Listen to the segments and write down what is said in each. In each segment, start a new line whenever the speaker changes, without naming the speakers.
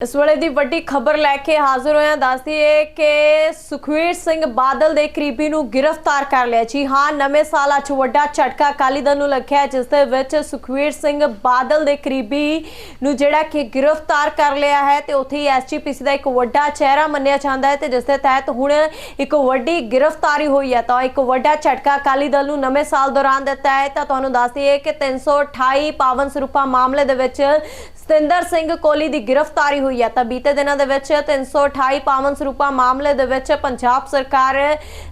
ਇਸ ਵੇਲੇ ਦੀ ਵੱਡੀ ਖਬਰ ਲੈ ਕੇ ਹਾਜ਼ਰ ਹੋਇਆ ਦੱਸਦੀਏ ਕਿ ਸੁਖਵੀਰ ਸਿੰਘ ਬਾਦਲ ਦੇ ਕਰੀਬੀ ਨੂੰ ਗ੍ਰਿਫਤਾਰ ਕਰ ਲਿਆ ਜੀ। ਹਾਂ, ਨਵੇਂ ਸਾਲ ਅੱਜ ਵੱਡਾ ਝਟਕਾ ਅਕਾਲੀ ਦਲ ਨੂੰ ਲੱਗਿਆ ਜਿਸ ਦੇ ਵਿੱਚ ਸੁਖਵੀਰ ਸਿੰਘ ਬਾਦਲ ਦੇ ਕਰੀਬੀ ਨੂੰ ਜਿਹੜਾ ਕਿ ਗ੍ਰਿਫਤਾਰ ਕਰ ਲਿਆ ਹੈ ਤੇ ਉੱਥੇ ਹੀ ਐਸਜੀਪੀਸੀ ਦਾ ਇੱਕ ਵੱਡਾ ਚਿਹਰਾ ਮੰਨਿਆ ਜਾਂਦਾ ਹੈ ਤੇ ਜਿਸ ਦੇ ਤਹਿਤ ਹੁਣ ਇੱਕ ਵੱਡੀ ਗ੍ਰਿਫਤਾਰੀ ਹੋਈ ਹੈ। ਤਾਂ ਇੱਕ ਵੱਡਾ ਝਟਕਾ ਅਕਾਲੀ ਦਲ ਨੂੰ ਨਵੇਂ ਸਾਲ ਦੌਰਾਨ ਦਿੱਤਾ ਹੈ। ਤਾਂ ਤੁਹਾਨੂੰ ਦੱਸ ਦਈਏ ਕਿ 328 ਪਾਵਨ ਸਰੂਪਾ ਮਾਮਲੇ ਦੇ ਵਿੱਚ ਸਤਿੰਦਰ ਸਿੰਘ ਕੋਹਲੀ ਦੀ ਗ੍ਰਿਫਤਾਰੀ ਹੋਈ ਹੈ ਤਾਂ ਬੀਤੇ ਦਿਨਾਂ ਦੇ ਵਿੱਚ 328 ਪਾਵਨ ਸਰੂਪਾ ਮਾਮਲੇ ਦੇ ਵਿੱਚ ਪੰਜਾਬ ਸਰਕਾਰ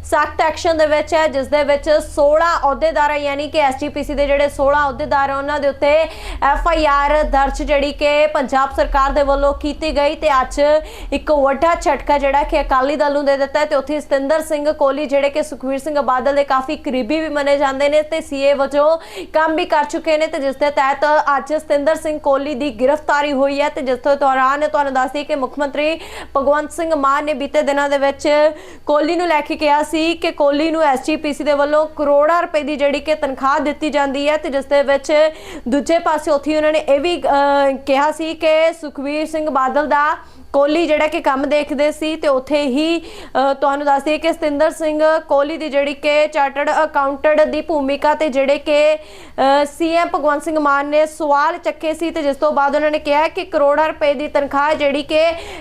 ਸਖਤ ਐਕਸ਼ਨ ਦੇ ਵਿੱਚ ਹੈ, ਜਿਸ ਦੇ ਵਿੱਚ 16 ਅਹੁਦੇਦਾਰ ਯਾਨੀ ਕਿ ਐਸਜੀਪੀਸੀ ਦੇ ਜਿਹੜੇ 16 ਅਹੁਦੇਦਾਰ ਉਹਨਾਂ ਦੇ ਉੱਤੇ ਐਫ ਆਈ ਆਰ ਦਰਜ ਜਿਹੜੀ ਕਿ ਪੰਜਾਬ ਸਰਕਾਰ ਦੇ ਵੱਲੋਂ ਕੀਤੀ ਗਈ ਤੇ ਅੱਜ ਇੱਕ ਵੱਡਾ ਝਟਕਾ ਜਿਹੜਾ ਕਿ ਅਕਾਲੀ ਦਲ ਨੂੰ ਦੇ ਦਿੱਤਾ ਹੈ ਤੇ ਉੱਥੇ ਸਤਿੰਦਰ ਸਿੰਘ ਕੋਹਲੀ ਜਿਹੜੇ ਕਿ ਸੁਖਵੀਰ ਸਿੰਘ ਬਾਦਲ ਦੇ ਕਾਫੀ ਕਰੀਬੀ ਵੀ ਮੰਨੇ ਜਾਂਦੇ ਨੇ ਤੇ ਸੀਏ ਵਜੋਂ ਕੰਮ ਵੀ ਕਰ ਚੁੱਕੇ ਨੇ ਤੇ ਜਿਸ ਦੇ ਤਹਿਤ ਅੱਜ ਸਤਿੰਦਰ ਸਿੰਘ ਕੋਹਲੀ ਦੀ ਗ੍ਰਿਫਤਾਰੀ ਹੋਈ ਹੈ ਤੇ ਜਿਸ ਤੋਂ ਦੌਰਾਨ ਤੁਹਾਨੂੰ ਦੱਸਦੀ ਕਿ ਮੁੱਖ ਮੰਤਰੀ ਭਗਵੰਤ ਸਿੰਘ ਮਾਨ ਨੇ ਬੀਤੇ ਦਿਨਾਂ ਦੇ ਵਿੱਚ ਕੋਹਲੀ ਨੂੰ ਲੈ ਕੇ ਕਿਹਾ ਸੀ ਕਿ ਕੋਹਲੀ ਨੂੰ ਐਸਜੀਪੀਸੀ ਦੇ ਵੱਲੋਂ ਕਰੋੜਾਂ ਰੁਪਏ ਦੀ ਜਿਹੜੀ ਕਿ ਤਨਖਾਹ ਦਿੱਤੀ ਜਾਂਦੀ ਹੈ ਤੇ ਜਿਸ ਦੇ ਵਿੱਚ ਦੂਜੇ ਪਾਸੇ ਉੱਥੇ ਉਹਨਾਂ ਨੇ ਇਹ ਵੀ ਅਹ, ਕਿਹਾ ਸੀ ਕਿ ਸੁਖਵੀਰ ਸਿੰਘ ਬਾਦਲ ਦਾ ਕੋਹਲੀ ਜਿਹੜਾ ਕਿ ਕੰਮ ਦੇਖਦੇ ਸੀ ਤੇ ਉੱਥੇ ਹੀ ਤੁਹਾਨੂੰ ਦੱਸ ਦਈਏ ਕਿ ਸਤਿੰਦਰ ਸਿੰਘ ਕੋਹਲੀ ਦੀ ਜਿਹੜੀ ਕਿ ਚਾਰਟਰਡ ਅਕਾਊਂਟੈਂਟ ਦੀ ਭੂਮਿਕਾ ਤੇ ਜਿਹੜੇ ਕਿ ਸੀਐਮ ਭਗਵੰਤ ਸਿੰਘ ਮਾਨ ਨੇ ਸਵਾਲ ਚੱਕੇ ਸੀ ਤੇ ਜਿਸ ਤੋਂ ਬਾਅਦ ਉਹਨਾਂ ਨੇ ਕਿਹਾ ਕਿ ਕਰੋੜਾਂ ਰੁਪਏ ਦੀ ਤਨਖਾਹ ਜਿਹੜੀ ਕਿ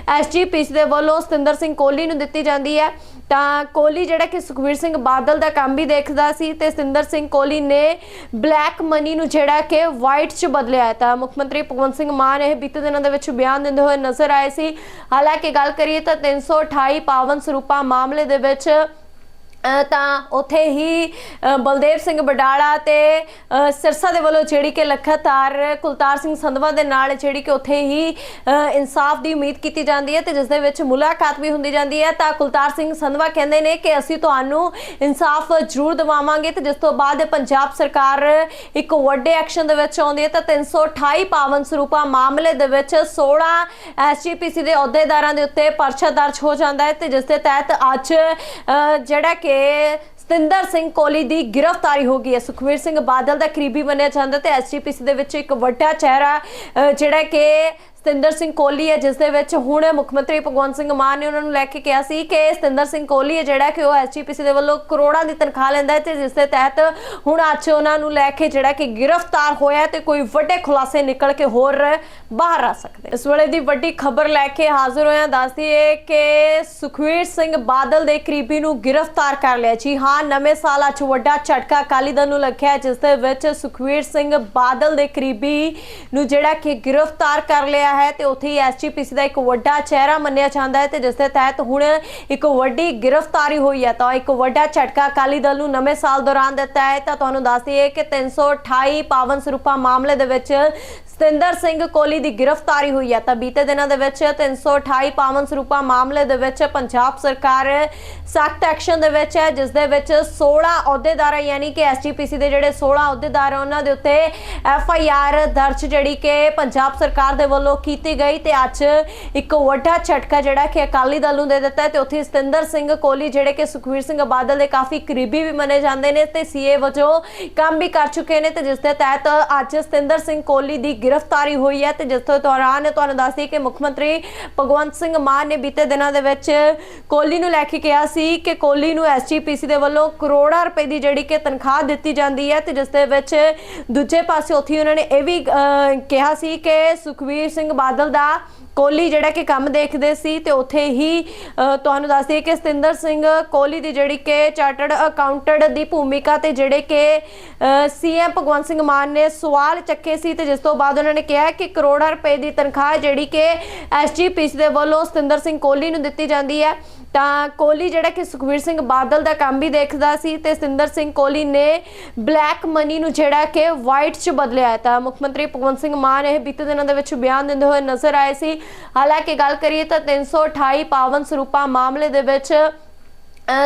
ਐਸਜੀਪੀਸੀ ਦੇ ਵੱਲੋਂ ਸਤਿੰਦਰ ਸਿੰਘ ਕੋਹਲੀ ਨੂੰ ਦਿੱਤੀ ਜਾਂਦੀ ਹੈ। ਤਾਂ ਕੋਹਲੀ ਜਿਹੜਾ ਕਿ ਸੁਖਵੀਰ ਸਿੰਘ ਬਾਦਲ ਦਾ ਕੰਮ ਵੀ ਦੇਖਦਾ ਸੀ ਤੇ ਸਤਿੰਦਰ ਸਿੰਘ ਕੋਹਲੀ ਨੇ ਬਲੈਕ ਮਨੀ ਨੂੰ ਜਿਹੜਾ ਕਿ ਵਾਈਟ 'ਚ ਬਦਲਿਆ ਤਾਂ ਮੁੱਖ ਮੰਤਰੀ ਭਗਵੰਤ ਸਿੰਘ ਮਾਨ ਇਹ ਬੀਤੇ ਦਿਨਾਂ ਦੇ ਵਿੱਚ ਬਿਆਨ ਦਿੰਦੇ ਹੋਏ ਨਜ਼ਰ ਆਏ ਸੀ ਹਾਲਾਂਕਿ ਗੱਲ ਕਰੀਏ ਤਾਂ 328 ਪਾਵਨ ਸਰੂਪਾ ਮਾਮਲੇ ਦੇ ਵਿੱਚ ਤਾਂ ਉਥੇ ਹੀ ਬਲਦੇਵ ਸਿੰਘ ਬਡਾਲਾ ਤੇ ਅ, ਸਿਰਸਾ ਦੇ ਵੱਲੋਂ ਜਿਹੜੀ ਕਿ ਲਖਤਾਰ ਕੁਲਤਾਰ ਸਿੰਘ ਸੰਧਵਾ ਦੇ ਨਾਲ ਜਿਹੜੀ ਕਿ ਉਥੇ ਹੀ ਇਨਸਾਫ ਦੀ ਉਮੀਦ ਕੀਤੀ ਜਾਂਦੀ ਹੈ ਤੇ ਜਿਸ ਦੇ ਵਿੱਚ ਮੁਲਾਕਾਤ ਵੀ ਹੁੰਦੀ ਜਾਂਦੀ ਹੈ। ਤਾਂ ਕੁਲਤਾਰ ਸਿੰਘ ਸੰਧਵਾ ਕਹਿੰਦੇ ਨੇ ਕਿ ਅਸੀਂ ਤੁਹਾਨੂੰ ਇਨਸਾਫ ਜ਼ਰੂਰ ਦਿਵਾਵਾਂਗੇ ਤੇ ਜਿਸ ਤੋਂ ਬਾਅਦ ਪੰਜਾਬ ਸਰਕਾਰ ਇੱਕ ਵੱਡੇ ਐਕਸ਼ਨ ਦੇ ਵਿੱਚ ਆਉਂਦੀ ਹੈ ਤਾਂ 328 ਪਾਵਨ ਸਰੂਪਾ ਮਾਮਲੇ ਦੇ ਵਿੱਚ 16 ਐਸਜੀਪੀਸੀ ਦੇ ਅਹੁਦੇਦਾਰਾਂ ਦੇ ਉੱਤੇ ਪਰਚਾ ਦਰਜ ਹੋ ਜਾਂਦਾ ਹੈ ਤੇ ਜਿਸ ਦੇ ਤਹਿਤ ਅੱਜ ਜਿਹੜਾ ਕਿ ਸਤਿੰਦਰ ਸਿੰਘ ਕੋਲੀ ਦੀ ਗ੍ਰਿਫਤਾਰੀ ਹੋ ਗਈ ਹੈ। ਸੁਖਵੀਰ ਸਿੰਘ ਬਾਦਲ ਦਾ ਕਰੀਬੀ ਮੰਨਿਆ ਜਾਂਦਾ ਤੇ ਐਸਜੀਪੀਸੀ ਦੇ ਵਿੱਚ ਇੱਕ ਵੱਡਾ ਚਿਹਰਾ ਅ, ਜਿਹੜਾ ਕਿ ਸਤਿੰਦਰ ਸਿੰਘ ਕੋਹਲੀ ਹੈ, ਜਿਸ ਦੇ ਵਿੱਚ ਹੁਣ ਮੁੱਖ ਮੰਤਰੀ ਭਗਵੰਤ ਸਿੰਘ ਮਾਨ ਨੇ ਉਹਨਾਂ ਨੂੰ ਲੈ ਕੇ ਕਿਹਾ ਸੀ ਕਿ ਸਤਿੰਦਰ ਸਿੰਘ ਕੋਹਲੀ ਹੈ, ਜਿਹੜਾ ਕਿ ਉਹ ਐਸਜੀਪੀਸੀ ਦੇ ਵੱਲੋਂ ਕਰੋੜਾਂ ਦੀ ਤਨਖਾਹ ਲੈਂਦਾ ਹੈ ਤੇ ਜਿਸ ਦੇ ਤਹਿਤ ਹੁਣ ਅੱਜ ਉਹਨਾਂ ਨੂੰ ਲੈ ਕੇ ਜਿਹੜਾ ਕਿ ਗ੍ਰਿਫਤਾਰ ਹੋਇਆ ਹੈ ਤੇ ਕੋਈ ਵੱਡੇ ਖੁਲਾਸੇ ਨਿਕਲ ਕੇ ਹੋਰ ਬਾਹਰ ਆ ਸਕਦੇ ਇਸ ਵੇਲੇ ਦੀ ਵੱਡੀ ਖਬਰ ਲੈ ਕੇ ਹਾਜ਼ਰ ਹੋਇਆ ਦੱਸਦੀਏ ਕਿ ਸੁਖਵੀਰ ਸਿੰਘ ਬਾਦਲ ਦੇ ਕਰੀਬੀ ਨੂੰ ਗ੍ਰਿਫਤਾਰ ਕਰ ਲਿਆ। ਜੀ ਹਾਂ, ਨਵੇਂ ਸਾਲ ਅੱਜ ਵੱਡਾ ਝਟਕਾ। ਅਕਾਲੀ ਦਲ ਨੂੰ ਲੱਗਿਆ ਜਿਸ ਦੇ ਵਿੱਚ ਸੁਖਵੀਰ ਸਿੰਘ ਬਾਦਲ ਦੇ ਕਰੀਬੀ ਨੂੰ ਜਿਹੜਾ ਕਿ ਗ੍ਰਿਫਤਾਰ ਕਰ ਲਿਆ ਹੈ ਤੇ ਉੱਥੇ ਹੀ ਐਸਜੀਪੀਸੀ ਦਾ ਇੱਕ ਵੱਡਾ ਚਿਹਰਾ ਮੰਨਿਆ ਜਾਂਦਾ ਹੈ ਤੇ ਜਿਸ ਦੇ ਤਹਿਤ ਹੁਣ ਇੱਕ ਵੱਡੀ ਗ੍ਰਿਫਤਾਰੀ ਹੋਈ ਹੈ, ਤਾਂ ਇੱਕ ਵੱਡਾ ਝਟਕਾ ਅਕਾਲੀ ਦਲ ਨੂੰ ਨਵੇਂ ਸਾਲ ਦੌਰਾਨ ਦਿੱਤਾ ਹੈ। ਤਾਂ ਤੁਹਾਨੂੰ ਦੱਸ ਦਈਏ ਕਿ 328 ਪਾਵਨ ਸਰੂਪਾ ਮਾਮਲੇ ਦੇ ਵਿੱਚ ਸਤਿੰਦਰ ਸਿੰਘ ਕੋਲੀ ਦੀ ਗ੍ਰਿਫਤਾਰੀ ਹੋਈ ਹੈ। ਤਾਂ ਬੀਤੇ ਦਿਨਾਂ ਦੇ ਵਿੱਚ 328 ਪਾਵਨ ਸਰੂਪਾ ਮਾਮਲੇ ਦੇ ਵਿੱਚ ਪੰਜਾਬ ਸਰਕਾਰ ਸਖਤ ਐਕਸ਼ਨ ਦੇ ਵਿੱਚ ਹੈ, ਜਿਸ ਦੇ ਵਿੱਚ 16 ਅਹੁਦੇਦਾਰ ਯਾਨੀ ਕਿ ਐਸਜੀਪੀਸੀ ਦੇ ਜਿਹੜੇ 16 ਅਹੁਦੇਦਾਰ ਉਹਨਾਂ ਦੇ ਉੱਤੇ ਐਫ ਆਈ ਆਰ ਦਰਜ ਜਿਹੜੀ ਕਿ ਪੰਜਾਬ ਸਰਕਾਰ ਦੇ ਵੱਲੋਂ ਕੀਤੀ ਗਈ ਤੇ ਅੱਜ ਇੱਕ ਵੱਡਾ ਝਟਕਾ ਜਿਹੜਾ ਕਿ ਅਕਾਲੀ ਦਲ ਨੂੰ ਦੇ ਦਿੱਤਾ ਹੈ ਤੇ ਉੱਥੇ ਸਤਿੰਦਰ ਸਿੰਘ ਕੋਹਲੀ ਜਿਹੜੇ ਕਿ ਸੁਖਵੀਰ ਸਿੰਘ ਬਾਦਲ ਦੇ ਕਾਫੀ ਕਰੀਬੀ ਵੀ ਮੰਨੇ ਜਾਂਦੇ ਨੇ ਤੇ ਸੀਏ ਵਜੋਂ ਕੰਮ ਵੀ ਕਰ ਚੁੱਕੇ ਨੇ ਤੇ ਜਿਸ ਦੇ ਤਹਿਤ ਅੱਜ ਸਤਿੰਦਰ ਸਿੰਘ ਕੋਹਲੀ ਦੀ ਗ੍ਰਿਫਤਾਰੀ ਹੋਈ ਹੈ ਤੇ ਜਿਸ ਤੋਂ ਦੌਰਾਨ ਤੁਹਾਨੂੰ ਦੱਸਦੀ ਕਿ ਮੁੱਖ ਮੰਤਰੀ ਭਗਵੰਤ ਸਿੰਘ ਮਾਨ ਨੇ ਬੀਤੇ ਦਿਨਾਂ ਦੇ ਵਿੱਚ ਕੋਹਲੀ ਨੂੰ ਲੈ ਕੇ ਕਿਹਾ ਸੀ ਕਿ ਕੋਹਲੀ ਨੂੰ ਐਸਜੀਪੀਸੀ ਦੇ ਵੱਲੋਂ ਕਰੋੜਾਂ ਰੁਪਏ ਦੀ ਜਿਹੜੀ ਕਿ ਤਨਖਾਹ ਦਿੱਤੀ ਜਾਂਦੀ ਹੈ ਤੇ ਜਿਸ ਦੇ ਵਿੱਚ ਦੂਜੇ ਪਾਸੇ ਉੱਥੇ ਉਹਨਾਂ ਨੇ ਇਹ ਵੀ ਅਹ, ਕਿਹਾ ਸੀ ਕਿ ਸੁਖਵੀਰ ਸਿੰਘ ਬਾਦਲ ਦਾ ਕੋਹਲੀ ਜਿਹੜਾ ਕਿ ਕੰਮ ਦੇਖਦੇ ਸੀ ਤੇ ਉੱਥੇ ਹੀ ਤੁਹਾਨੂੰ ਦੱਸ ਦਈਏ ਕਿ ਸਤਿੰਦਰ ਸਿੰਘ ਕੋਹਲੀ ਦੀ ਜਿਹੜੀ ਕਿ ਚਾਰਟਰਡ ਅਕਾਊਂਟੈਂਟ ਦੀ ਭੂਮਿਕਾ ਤੇ ਜਿਹੜੇ ਕਿ ਸੀਐਮ ਭਗਵੰਤ ਸਿੰਘ ਮਾਨ ਨੇ ਸਵਾਲ ਚੱਕੇ ਸੀ ਤੇ ਜਿਸ ਤੋਂ ਬਾਅਦ ਉਹਨਾਂ ਨੇ ਕਿਹਾ ਕਿ ਕਰੋੜਾਂ ਰੁਪਏ ਦੀ ਤਨਖਾਹ ਜਿਹੜੀ ਕਿ ਐਸਜੀਪੀਸੀ ਦੇ ਵੱਲੋਂ ਸਤਿੰਦਰ ਸਿੰਘ ਕੋਹਲੀ ਨੂੰ ਦਿੱਤੀ ਜਾਂਦੀ ਹੈ। ਤਾਂ ਕੋਹਲੀ ਜਿਹੜਾ ਕਿ ਸੁਖਵੀਰ ਸਿੰਘ ਬਾਦਲ ਦਾ ਕੰਮ ਵੀ ਦੇਖਦਾ ਸੀ ਤੇ ਸਤਿੰਦਰ ਸਿੰਘ ਕੋਹਲੀ ਨੇ ਬਲੈਕ ਮਨੀ ਨੂੰ ਜਿਹੜਾ ਕਿ ਵਾਈਟ 'ਚ ਬਦਲਿਆ ਤਾਂ ਮੁੱਖ ਮੰਤਰੀ ਭਗਵੰਤ ਸਿੰਘ ਮਾਨ ਇਹ ਬੀਤੇ ਦਿਨਾਂ ਦੇ ਵਿੱਚ ਬਿਆਨ ਦਿੰਦੇ ਹੋਏ ਨਜ਼ਰ ਆਏ ਸੀ ਹਾਲਾਂਕਿ ਗੱਲ ਕਰੀਏ ਤਾਂ 328 ਪਾਵਨ ਸਰੂਪਾ ਮਾਮਲੇ ਦੇ ਵਿੱਚ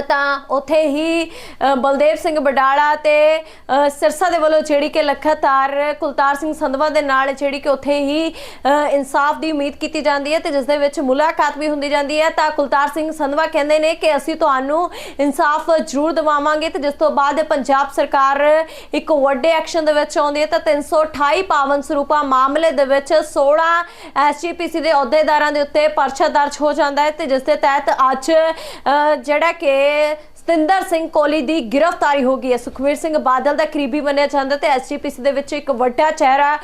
ਤਾਂ ਉੱਥੇ ਹੀ ਬਲਦੇਵ ਸਿੰਘ ਬਡਾਲਾ ਤੇ ਸਿਰਸਾ ਦੇ ਵੱਲੋਂ ਜਿਹੜੀ ਕਿ ਲਖਾਤਾਰ ਕੁਲਤਾਰ ਸਿੰਘ ਸੰਧਵਾ ਦੇ ਨਾਲ ਜਿਹੜੀ ਕਿ ਉੱਥੇ ਹੀ ਇਨਸਾਫ ਦੀ ਉਮੀਦ ਕੀਤੀ ਜਾਂਦੀ ਹੈ ਤੇ ਜਿਸ ਦੇ ਵਿੱਚ ਮੁਲਾਕਾਤ ਵੀ ਹੁੰਦੀ ਜਾਂਦੀ ਹੈ। ਤਾਂ ਕੁਲਤਾਰ ਸਿੰਘ ਸੰਧਵਾ ਕਹਿੰਦੇ ਨੇ ਕਿ ਅਸੀਂ ਤੁਹਾਨੂੰ ਇਨਸਾਫ ਜ਼ਰੂਰ ਦਿਵਾਵਾਂਗੇ ਤੇ ਜਿਸ ਤੋਂ ਬਾਅਦ ਪੰਜਾਬ ਸਰਕਾਰ ਇੱਕ ਵੱਡੇ ਐਕਸ਼ਨ ਦੇ ਵਿੱਚ ਆਉਂਦੀ ਹੈ ਤਾਂ 328 ਪਾਵਨ ਸਰੂਪਾ ਮਾਮਲੇ ਦੇ ਵਿੱਚ 16 ਐਸਜੀਪੀਸੀ ਦੇ ਅਹੁਦੇਦਾਰਾਂ ਦੇ ਉੱਤੇ ਪਰਚਾ ਦਰਜ ਹੋ ਜਾਂਦਾ ਹੈ ਤੇ ਜਿਸ ਦੇ ਤਹਿਤ ਅੱਜ ਜਿਹੜਾ ਕਿ ਸਤਿੰਦਰ ਸਿੰਘ ਕੋਹਲੀ ਦੀ ਗ੍ਰਿਫਤਾਰੀ ਹੋ ਗਈ ਹੈ। ਸੁਖਵੀਰ ਸਿੰਘ ਬਾਦਲ ਦਾ ਕਰੀਬੀ ਮੰਨਿਆ ਜਾਂਦਾ ਤੇ ਐਸਜੀਪੀਸੀ ਦੇ ਵਿੱਚ ਇੱਕ ਵੱਡਾ ਚਿਹਰਾ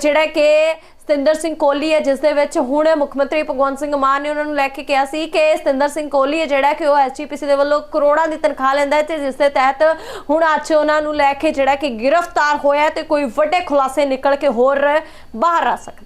ਜਿਹੜਾ ਕਿ ਸਤਿੰਦਰ ਸਿੰਘ ਕੋਹਲੀ ਹੈ, ਜਿਸ ਦੇ ਵਿੱਚ ਹੁਣ ਮੁੱਖ ਮੰਤਰੀ ਭਗਵੰਤ ਸਿੰਘ ਮਾਨ ਨੇ ਉਹਨਾਂ ਨੂੰ ਲੈ ਕੇ ਕਿਹਾ ਸੀ ਕਿ ਸਤਿੰਦਰ ਸਿੰਘ ਕੋਹਲੀ ਹੈ, ਜਿਹੜਾ ਕਿ ਉਹ ਐਸਜੀਪੀਸੀ ਦੇ ਵੱਲੋਂ ਕਰੋੜਾਂ ਦੀ ਤਨਖਾਹ ਲੈਂਦਾ ਹੈ ਤੇ ਜਿਸ ਦੇ ਤਹਿਤ ਹੁਣ ਅੱਜ ਉਹਨਾਂ ਨੂੰ ਲੈ ਕੇ ਜਿਹੜਾ ਕਿ ਗ੍ਰਿਫਤਾਰ ਹੋਇਆ ਤੇ ਕੋਈ ਵੱਡੇ ਖੁਲਾਸੇ ਨਿਕਲ ਕੇ ਹੋਰ ਬਾਹਰ ਆ ਸਕਦੇ